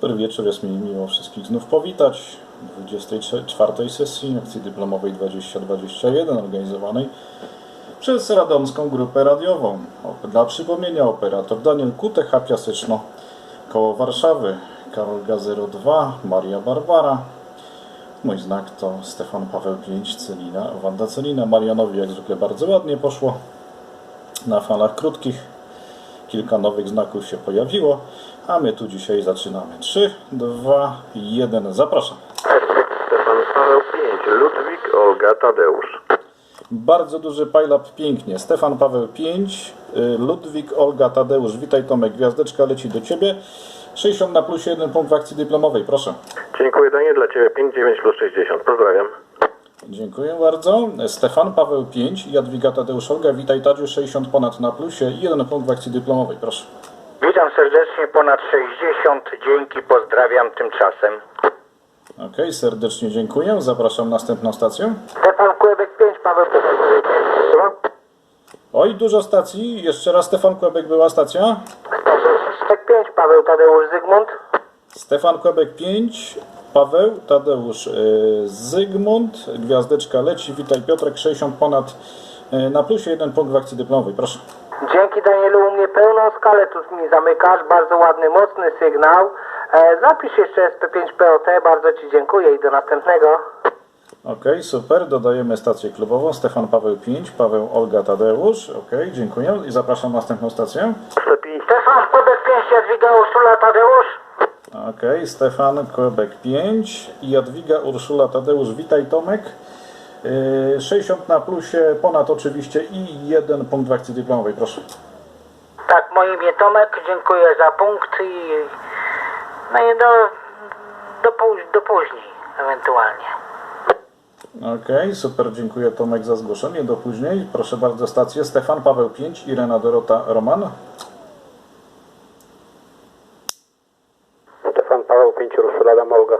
Dobry wieczór, jest mi miło wszystkich znów powitać w 24 sesji akcji dyplomowej 2021 organizowanej przez Radomską Grupę Radiową. Dla przypomnienia operator Daniel Kutecha Piaseczno koło Warszawy, Karol Gazero 2, Maria Barbara. Mój znak to Stefan Paweł 5, Celina, Wanda Celina. Marianowi jak zwykle bardzo ładnie poszło na falach krótkich. Kilka nowych znaków się pojawiło, a my tu dzisiaj zaczynamy. 3, 2, 1, zapraszam. Stefan Paweł 5, Ludwik, Olga, Tadeusz. Bardzo duży pile-up, pięknie. Stefan Paweł 5, y, Ludwik, Olga, Tadeusz. Witaj Tomek, gwiazdeczka leci do Ciebie. 60 na plusie, 1 punkt w akcji dyplomowej, proszę. Dziękuję Daniel, dla Ciebie 5, 9 plus 60. Pozdrawiam. Dziękuję bardzo. Stefan Paweł 5, Jadwiga Tadeusz, Olga. Witaj Tadziu, 60 ponad na plusie i 1 punkt w akcji dyplomowej, proszę. Witam serdecznie, ponad 60, dzięki, pozdrawiam tymczasem. Ok, serdecznie dziękuję. Zapraszam następną stację. Stefan Kłebek 5, Paweł Oj, dużo stacji. Jeszcze raz Stefan Kłebek była stacja. Kłebek 5, Paweł Tadeusz Zygmunt. Stefan Kłebek 5, Paweł, Tadeusz y, Zygmunt, Gwiazdeczka leci, witaj Piotrek, 60 ponad y, na plusie, jeden punkt w akcji dyplomowej, proszę. Dzięki Danielu, u mnie pełną skalę tu mi zamykasz, bardzo ładny, mocny sygnał. E, zapisz jeszcze SP5POT, bardzo Ci dziękuję i do następnego. Ok, super, dodajemy stację klubową, Stefan Paweł 5, Paweł Olga Tadeusz, ok, dziękuję i zapraszam na następną stację. Stefan Kłebek 5, Jadwiga Urszula Tadeusz. Ok, Stefan Kłebek 5 i Jadwiga Urszula Tadeusz, witaj Tomek. Y, 60 na plusie, ponad oczywiście i jeden punkt w akcji dyplomowej, proszę. Tak, moje imię Tomek, dziękuję za punkt i no i do, do, do później ewentualnie. Okej, super, dziękuję Tomek za zgłoszenie. Do później. Proszę bardzo, stację Stefan, Paweł 5, Irena Dorota, Roman. Stefan Paweł 5, Urszula, Adam, Olga.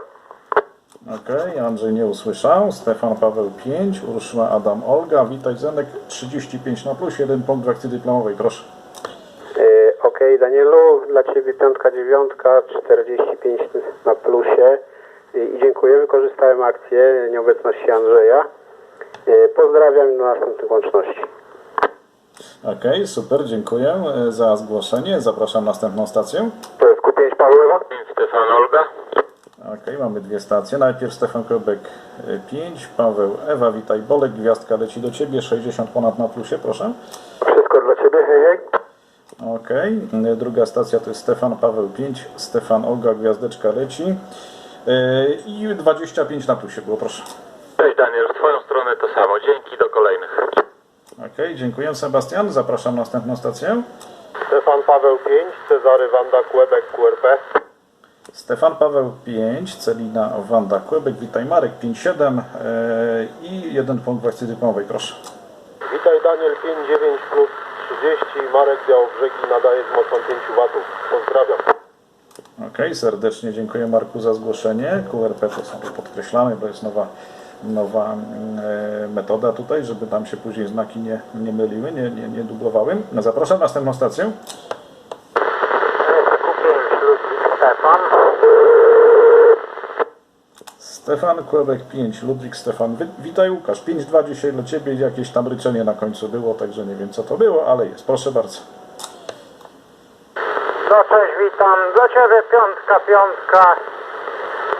Okej, Andrzej nie usłyszał. Stefan, Paweł 5, Urszula, Adam, Olga. Witaj Zenek, 35 na plus, jeden punkt w akcji dyplomowej, proszę. Yy, ok, Danielu, dla Ciebie piątka, dziewiątka, 45 na plusie. Yy, I dziękuję, wykorzystałem akcję nieobecności Andrzeja. Yy, pozdrawiam i do następnych łączności. Okej, super, dziękuję e, za zgłoszenie. Zapraszam na następną stację. To jest Q5 Paweł Ewa. Stefan Olga. Okej, mamy dwie stacje. Najpierw Stefan Kobek 5, Paweł Ewa, witaj Bolek, gwiazdka leci do Ciebie, 60 ponad na plusie, proszę. Wszystko dla Ciebie, hej, hej. Okej, druga stacja to jest Stefan Paweł 5, Stefan Olga, gwiazdeczka leci. Yy, I 25 na plusie było, proszę. Cześć Daniel, w Twoją stronę to samo. Dzięki, do kolejnych. Okej, dziękuję Sebastian. Zapraszam na następną stację. Stefan Paweł 5, Cezary Wanda, Kłebek, QRP. Stefan Paweł 5, Celina Wanda Kłebek, witaj Marek 57 yy, i jeden punkt w akcji dyplomowej, proszę. Witaj Daniel 59 plus 30, Marek Białobrzegi nadaje z mocą 5 watów. Pozdrawiam. Okej, serdecznie dziękuję Marku za zgłoszenie. QRP to sobie podkreślamy, bo jest nowa, nowa mm, metoda tutaj, żeby tam się później znaki nie, nie myliły, nie, nie, nie dublowały. Zapraszam na następną stację. Q5 Ludwik Stefan. Stefan Kłebek 5, Ludwik Stefan. Wi- Witaj Łukasz, 5-2 dzisiaj dla Ciebie, jakieś tam ryczenie na końcu było, także nie wiem co to było, ale jest. Proszę bardzo. No cześć, witam. Dla Ciebie piątka, piątka.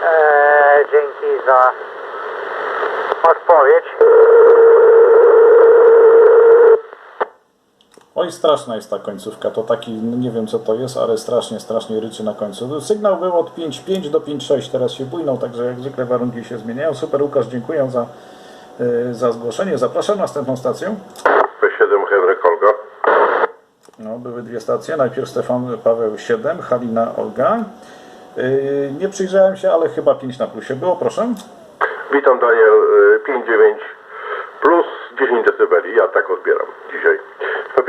Eee, dzięki za odpowiedź. Oj, straszna jest ta końcówka, to taki, no nie wiem co to jest, ale strasznie, strasznie ryczy na końcu. Sygnał był od 5.5 do 5.6, teraz się bujnął, także jak zwykle warunki się zmieniają. Super Łukasz, dziękuję za, y, za zgłoszenie. Zapraszam na następną stację. P7 Henryk Olga. No, były dwie stacje, najpierw Stefan Paweł 7, Halina Olga. Y, nie przyjrzałem się, ale chyba 5 na plusie było, proszę. Witam Daniel, y, 5-9 plus 10 dB. Ja tak odbieram dzisiaj.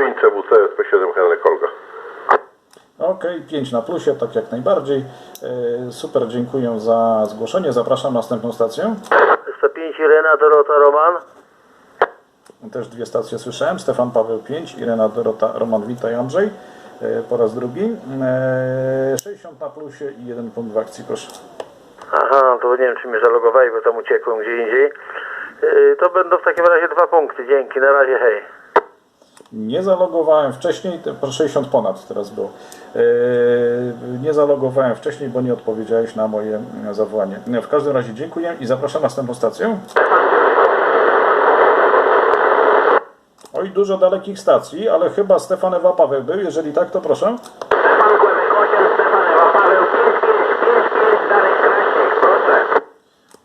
P5 CWC, P7 Henryk Olga. Okej, 5 na plusie, tak jak najbardziej. Y, super, dziękuję za zgłoszenie. Zapraszam na następną stację. P5 Irena Dorota Roman. Też dwie stacje słyszałem. Stefan Paweł 5, Irena Dorota, Roman Witaj Andrzej. E, Po raz drugi. E, 60 na plusie i jeden punkt w akcji, proszę. Aha, to nie wiem, czy mnie zalogowali, bo tam uciekłem gdzie indziej. Yy, to będą w takim razie dwa punkty. Dzięki, na razie, hej. Nie zalogowałem wcześniej, te- po 60 ponad teraz było. Yy, nie zalogowałem wcześniej, bo nie odpowiedziałeś na moje mm, zawołanie. W każdym razie dziękuję i zapraszam na następną stację. Oj, dużo dalekich stacji, ale chyba Stefan Ewa Paweł był. Jeżeli tak, to proszę. Stefan Kłebek 8, Stefan Ewa Paweł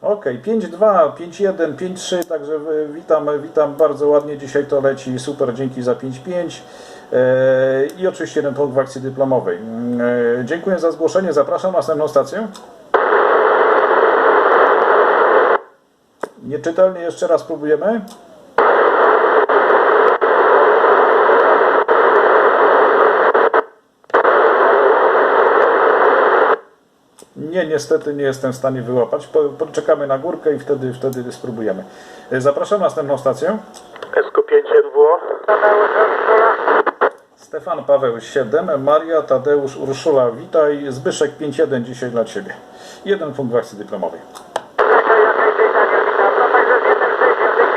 Okej, 5-2, 5-1, 5-3, także witam, witam bardzo ładnie. Dzisiaj to leci, super, dzięki za 5-5. E, I oczywiście jeden punkt w akcji dyplomowej. Mm, e, Dziękuję za zgłoszenie, zapraszam na następną stację. Nieczytelnie jeszcze raz próbujemy. Nie, niestety nie jestem w stanie wyłapać. Po- Poczekamy na górkę i wtedy, wtedy spróbujemy. E, Zapraszam na następną stację. SQ5NWO. Tadeusz Urszula. Stefan Paweł 7, Maria Tadeusz Urszula, witaj. Zbyszek 5-1 dzisiaj dla Ciebie. Jeden punkt w akcji dyplomowej. Proszę, Jacek J. Daniel, witam. Także z 1 6, Jacek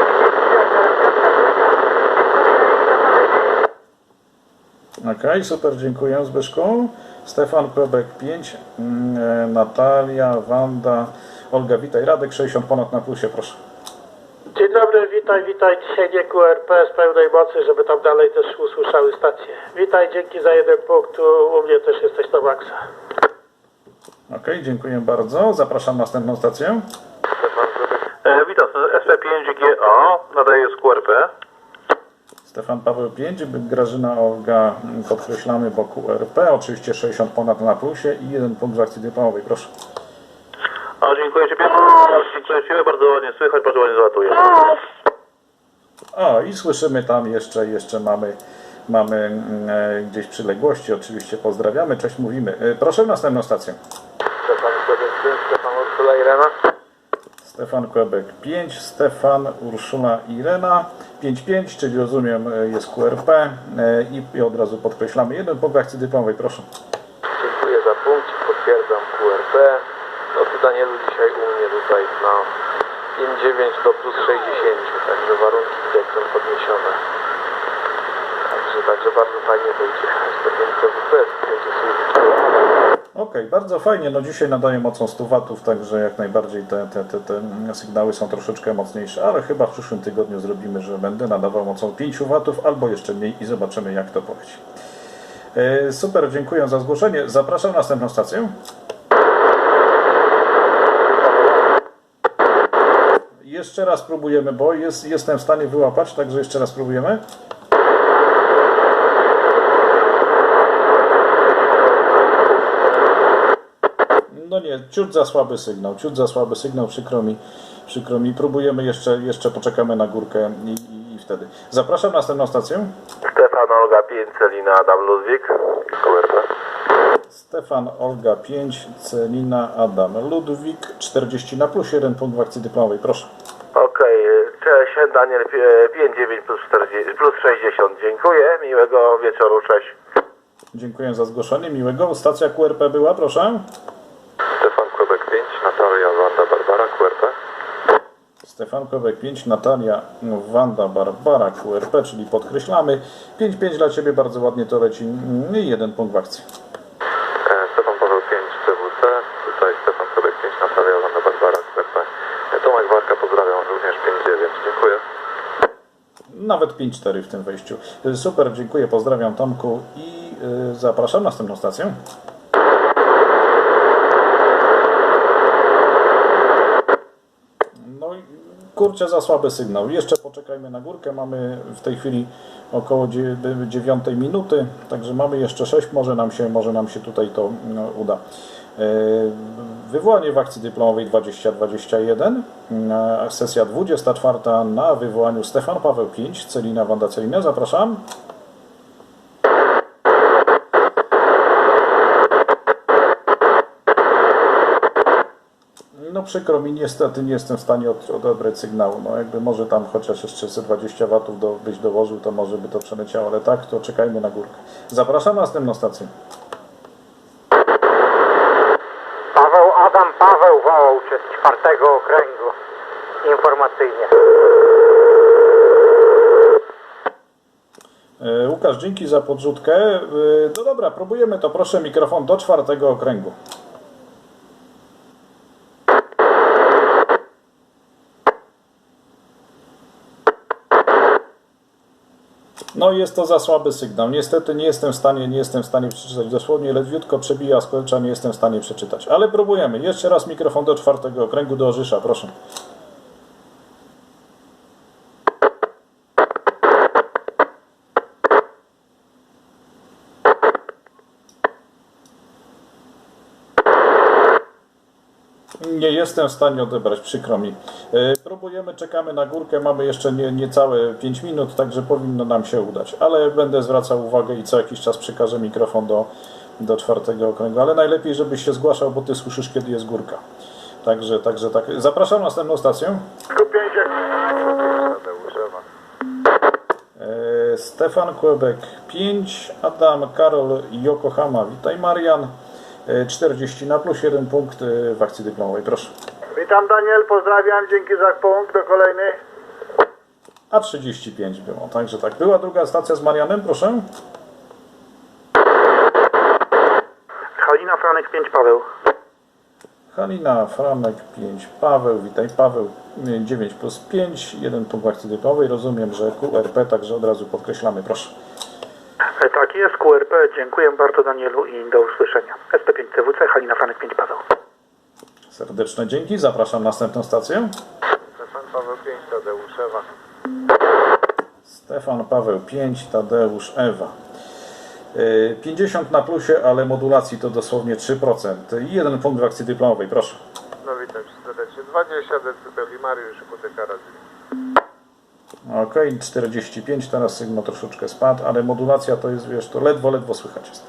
93. Okej, super, dziękuję Zbyszku. Stefan Kłebek 5, mm, e, Natalia, Wanda, Olga, witaj. Radek 60 ponad na plusie, proszę. Dzień dobry, witaj, witaj. Dzisiaj nie QRP z pełnej mocy, żeby tam dalej też usłyszały stacje. Witaj, dzięki za jeden punkt. U, u mnie też jesteś na maksa. Okej, dziękuję bardzo. Zapraszam na następną stację. E, witam, SP5GO, nadaję z QRP. Stefan Paweł 5, Grażyna Olga, mm, podkreślamy wokół RP, oczywiście 60 ponad na plusie i jeden punkt w akcji dyplomowej, proszę. O, dziękuję Ci bardzo ładnie słychać, bardzo ładnie załatuję. O, i słyszymy tam jeszcze, jeszcze mamy, mamy mm, e, gdzieś przyległości, oczywiście pozdrawiamy, cześć mówimy. E, proszę następną stację. Stefan Kłebek 5, Stefan Urszula Irena. Stefan Kłebek 5, Stefan, Urszula, Irena 5-5, czyli rozumiem e, jest QRP e, i, od razu podkreślamy jeden w akcji dyplomowej, proszę. Dziękuję za punkt, potwierdzam QRP. No tu Danielu dzisiaj u mnie tutaj na 5,9 do plus 60, także warunki widać są podniesione. Także, także bardzo fajnie to idzie. SP5 CWP będzie służyć. Okej, bardzo fajnie. No dzisiaj nadaję mocą 100 watów, także jak najbardziej te, te, te, te sygnały są troszeczkę mocniejsze, ale chyba w przyszłym tygodniu zrobimy, że będę nadawał mocą 5 watów albo jeszcze mniej i zobaczymy jak to poleci. E, Super, dziękuję za zgłoszenie. Zapraszam na następną stację. Jeszcze raz próbujemy, bo jest, jestem w stanie wyłapać, także jeszcze raz próbujemy. No nie, ciut za słaby sygnał, ciut za słaby sygnał, przykro mi, przykro mi. Próbujemy jeszcze, jeszcze poczekamy na górkę i, i, i wtedy. Zapraszam na następną stację. Stefan Olga 5, Celina Adam Ludwik. QRP. Stefan, Olga 5, Celina, Adam, Ludwik, 40 na plus 1 punkt w akcji dyplomowej, proszę. Okej, cześć, Daniel 5,9 plus, 40, plus 60. Dziękuję, miłego wieczoru, cześć. Dziękuję za zgłoszenie, miłego. Stacja QRP była, proszę. Stefan Kłebek 5, Natalia, Wanda, Barbara, QRP. Stefan Kowek 5, Natalia, Wanda, Barbara, QRP, czyli podkreślamy. 5-5 dla Ciebie, bardzo ładnie to leci i jeden punkt w akcji. E, Stefan Paweł 5, CWC. Tutaj Stefan Kłebek 5, Natalia, Wanda, Barbara, QRP. E, Tomek Warka, pozdrawiam również 5,9. Dziękuję. Nawet 5-4 w tym wejściu. Y, Super, dziękuję, pozdrawiam Tomku i y, zapraszam na następną stację. No i kurczę, za słaby sygnał. Jeszcze poczekajmy na górkę. Mamy w tej chwili około 9 minuty, także mamy jeszcze 6. Może nam się, może nam się tutaj to no, uda. Y, Wywołanie w akcji dyplomowej 2021, y, sesja 24 na wywołaniu Stefan Paweł 5, Celina Wanda Celina, zapraszam. No przykro mi, niestety nie jestem w stanie od, odebrać sygnału. No jakby może tam chociaż jeszcze ze 20 watów do, byś dołożył, to może by to przeleciało, ale tak, to czekajmy na górkę. Zapraszam na następną stację. Paweł Adam Paweł wołał cię z czwartego okręgu informacyjnie. E, Łukasz, dzięki za podrzutkę. E, No dobra, próbujemy to. Proszę mikrofon do czwartego okręgu. No jest to za słaby sygnał. Niestety nie jestem w stanie, nie jestem w stanie przeczytać. Dosłownie ledwiutko przebija skolcza, nie jestem w stanie przeczytać. Ale próbujemy. Jeszcze raz mikrofon do czwartego okręgu, do Orzysza, proszę. Nie jestem w stanie odebrać, przykro mi. E, Próbujemy, czekamy na górkę, mamy jeszcze nie, niecałe 5 minut, także powinno nam się udać. Ale będę zwracał uwagę i co jakiś czas przekażę mikrofon do, do czwartego okręgu. Ale najlepiej, żebyś się zgłaszał, bo ty słyszysz, kiedy jest górka. Także, także tak. Zapraszam na następną stację. E, Stefan Kłebek 5, Adam, Karol, Yokohama. Witaj Marian. E, 40 na plus 1 punkt e, w akcji dyplomowej. Proszę. Witam Daniel, pozdrawiam, dzięki za punkt, do kolejny. A 35 było, także tak. Była druga stacja z Marianem, proszę. Halina Franek 5 Paweł. Halina, Franek 5, Paweł, witaj Paweł, 9 plus 5, 1 punkt w akcji dyplomowej. Rozumiem, że QRP, także od razu podkreślamy, proszę. E, Tak jest, QRP. Dziękuję bardzo Danielu i do usłyszenia. SP5CWC, Halina Franek 5 Paweł. Serdeczne dzięki, zapraszam na następną stację. Stefan Paweł 5, Tadeusz Ewa. Stefan Paweł 5, Tadeusz Ewa. E, 50 na plusie, ale modulacji to dosłownie 3%. I jeden punkt w akcji dyplomowej, proszę. No witam serdecznie. 20 decybeli Mariusz Hipoteka Radio. Ok, 45, teraz sygnał troszeczkę spadł, ale modulacja to jest, wiesz, to ledwo, ledwo słychać jest.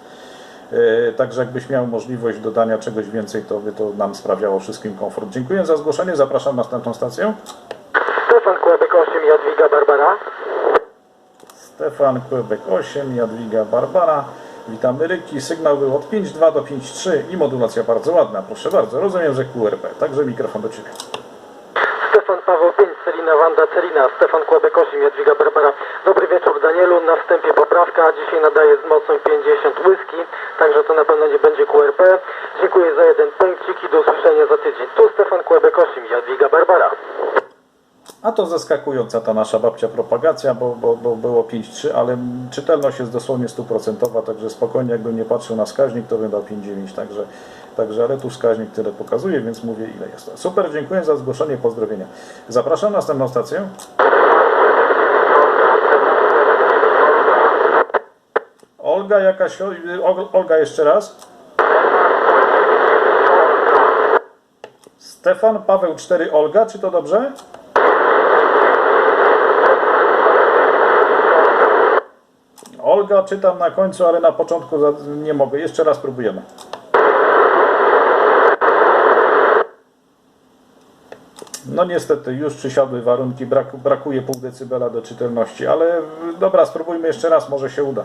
E, Także jakbyś miał możliwość dodania czegoś więcej, to by to nam sprawiało wszystkim komfort. Dziękuję za zgłoszenie, zapraszam na następną stację. Stefan Kłebek 8, Jadwiga Barbara. Stefan Kłebek 8, Jadwiga Barbara. Witamy Ryki. Sygnał był od 5.2 do 5.3 i modulacja bardzo ładna. Proszę bardzo, rozumiem, że QRP. Także mikrofon do Ciebie. Stefan Paweł 5, Celina Wanda Celina, Stefan 8, Jadwiga Barbara. Dobry wieczór Danielu, na wstępie poprawka, dzisiaj nadaję z mocą 50 whisky, także to na pewno nie będzie QRP. Dziękuję za jeden punkcik i do usłyszenia za tydzień. Tu Stefan 8, Jadwiga Barbara. A to zaskakująca ta nasza babcia propagacja, bo, bo, bo było 5.3, ale czytelność jest dosłownie stuprocentowa, także spokojnie jakbym nie patrzył na wskaźnik, to bym dał 5.9, także, także ale tu wskaźnik tyle pokazuje, więc mówię ile jest. Super, dziękuję za zgłoszenie, pozdrowienia. Zapraszam na następną stację. Olga jakaś, Ol- Olga jeszcze raz. Stefan, Paweł 4, Olga, czy to dobrze? Olga czytam na końcu, ale na początku nie mogę. Jeszcze raz próbujemy. No niestety, już przysiadły warunki, brak, brakuje pół decybela do czytelności, ale y, dobra, spróbujmy jeszcze raz, może się uda.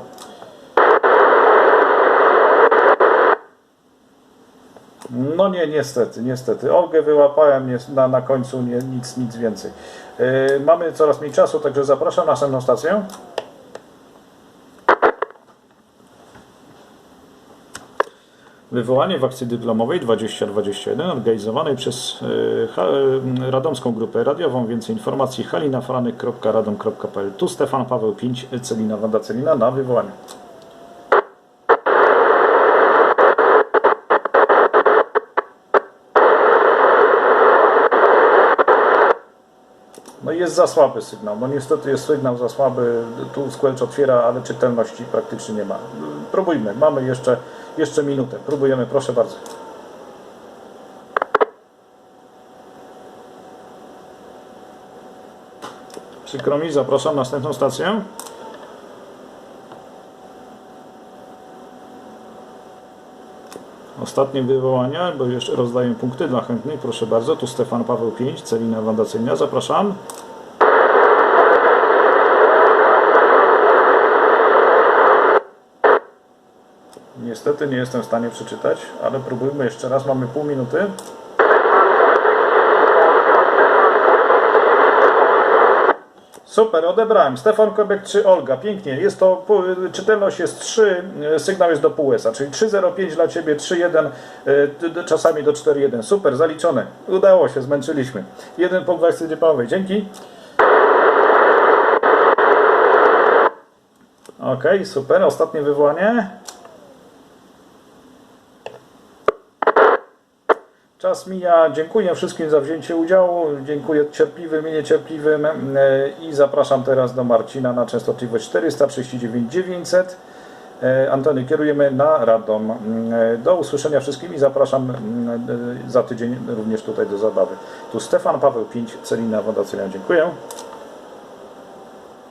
No nie, niestety, niestety. Olgę wyłapałem nie- na, na końcu, nie, nic, nic więcej. Yy, mamy coraz mniej czasu, także zapraszam na następną stację. Wywołanie w akcji dyplomowej 2021 organizowanej przez e, e, Radomską Grupę Radiową. Więcej informacji halinafranek.radom.pl Tu Stefan Paweł 5, Celina Wanda Celina na wywołanie. No jest za słaby sygnał, no niestety jest sygnał za słaby, tu Squelch otwiera, ale czytelności praktycznie nie ma. Próbujmy, mamy jeszcze, jeszcze minutę, próbujemy, proszę bardzo. Przykro mi, zapraszam na następną stację. Ostatnie wywołania, bo jeszcze rozdaję punkty dla chętnych. Proszę bardzo, tu Stefan Paweł 5, Celina Wanda Celina, zapraszam. Niestety nie jestem w stanie przeczytać, ale próbujmy jeszcze raz. Mamy pół minuty. Super, odebrałem. Stefan Kobek 3, Olga. Pięknie. Jest to, czytelność jest 3, e, sygnał jest do pół ESA, czyli 3.05 dla Ciebie, 3.1, e, czasami do 4.1. Super, zaliczone. Udało się, zmęczyliśmy. Jeden w akcji dyplomowej. Dzięki. Okej, super. Ostatnie wywołanie. Czas mija. Dziękuję wszystkim za wzięcie udziału. Dziękuję cierpliwym i niecierpliwym. E, I zapraszam teraz do Marcina na częstotliwość 439 900. E, Antony, kierujemy na Radom. E, Do usłyszenia wszystkim i zapraszam mm, za tydzień również tutaj do zabawy. Tu Stefan Paweł 5, Celina Woda Celina. Dziękuję.